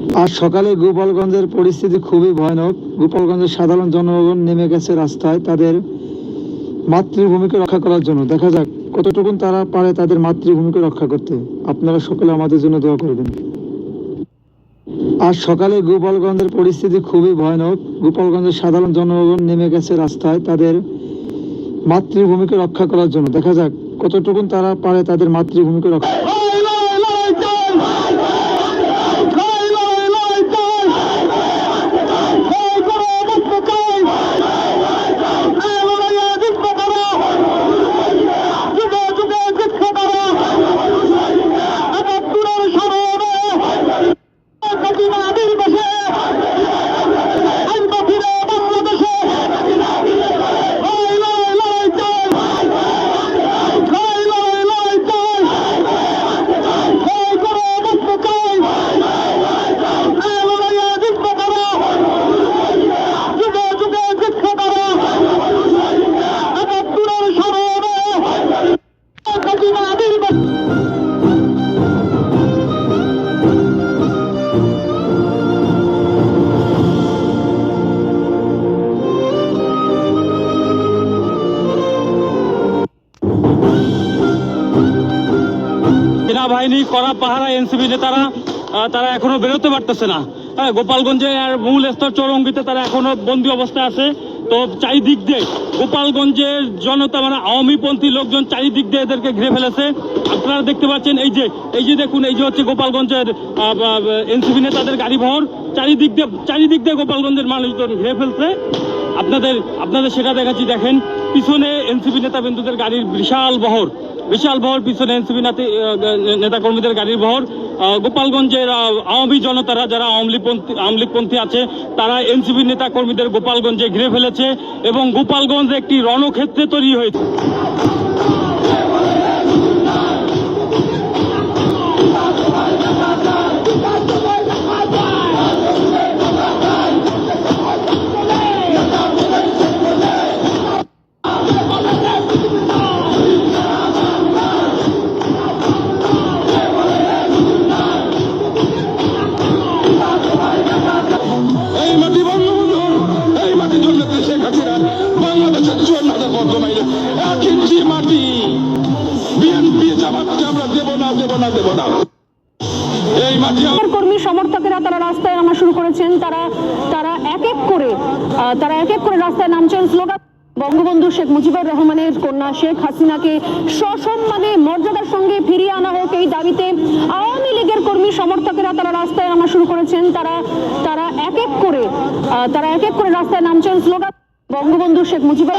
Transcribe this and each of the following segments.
আজ সকালে গোপালগঞ্জের পরিস্থিতি খুবই ভয়ানক। গোপালগঞ্জের সাধারণ জনগণ নেমে গেছে রাস্তায় তাদের মাতৃভূমিকে রক্ষা করার জন্য। দেখা যাক কতটুকুন তারা পারে তাদের মাতৃভূমিকে রক্ষা করতে। আপনারা সকলে আমাদের জন্য দোয়া করবেন। আজ সকালে গোপালগঞ্জের পরিস্থিতি খুবই ভয়ানক। গোপালগঞ্জের সাধারণ জনগণ নেমে গেছে রাস্তায় তাদের মাতৃভূমিকে রক্ষা করার জন্য। দেখা যাক কতটুকুন তারা পারে তাদের মাতৃভূমিকে রক্ষা সেনাবাহিনী কড়া পাহারা, এনসিপি নেতারা তারা এখনও বেরোতে পারতেছে না। হ্যাঁ গোপালগঞ্জে আর মূল স্তর চৌরঙ্গিতে তারা এখনও বন্দি অবস্থায় আছে। তো চারিদিক দিয়ে গোপালগঞ্জের জনতা মানে আওয়ামীপন্থী লোকজন চারিদিক দিয়ে এদেরকে ঘিরে ফেলেছে। আপনারা দেখতে পাচ্ছেন এই যে এই যে দেখুন, এই যে হচ্ছে গোপালগঞ্জের এনসিপি নেতাদের গাড়ি ভর। চারিদিক দিয়ে চারিদিক দিয়ে গোপালগঞ্জের মানুষজন ঘিরে ফেলছে। আপনাদের আপনাদের সেটা দেখাচ্ছি, দেখেন, পিছনে এনসিপি নেতা বিন্দুদের গাড়ির বিশাল বহর। বিশাল বহর পিছনে এনসিপি নেতা কর্মীদের গাড়ির বহর গোপালগঞ্জের আওয়ামী জনতারা যারা আওয়ামী লীগপন্থী আছে, তারা এনসিপি নেতা কর্মীদের গোপালগঞ্জে ঘিরে ফেলেছে এবং গোপালগঞ্জ একটি রণক্ষেত্রে তৈরি হয়েছে। এক মাটি। বিএনপি জামাতকে আমরা দেব না দেব না দেব না। কর্মী সমর্থকেরা তারা রাস্তায় নামা শুরু করেছেন। তারা তারা এক এক করে তারা এক এক করে রাস্তায় নামছেন। স্লোগান, বঙ্গবন্ধু শেখ মুজিবুর রহমানের কন্যা শেখ হাসিনাকে সসম্মানে মর্যাদার সঙ্গে ফিরিয়ে আনা হোক এই দাবিতে আওয়ামী লীগের কর্মী সমর্থকেরা তারা রাস্তায় নামা শুরু করেছেন। তারা তারা এক এক করে তারা এক এক করে রাস্তায় নামছেন। স্লোগান, বঙ্গবন্ধু শেখ মুজিবুর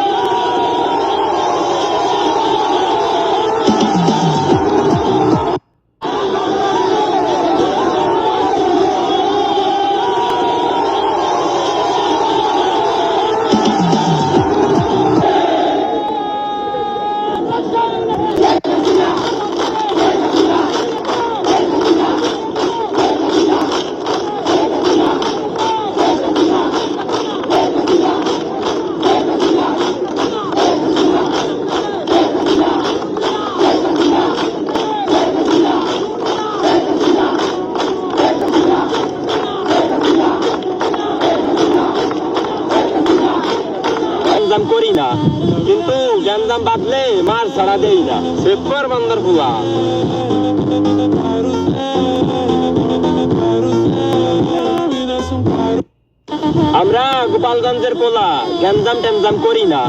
না কিন্তু গ্যাঞ্জাম বাদলে মার ছাড়া দেই না সে পর বন্দর পুলা আমরা গোপালগঞ্জের পোলা গ্যাঞ্জাম ট্যাঞ্জাম করি না,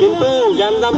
কিন্তু গ্যাঞ্জাম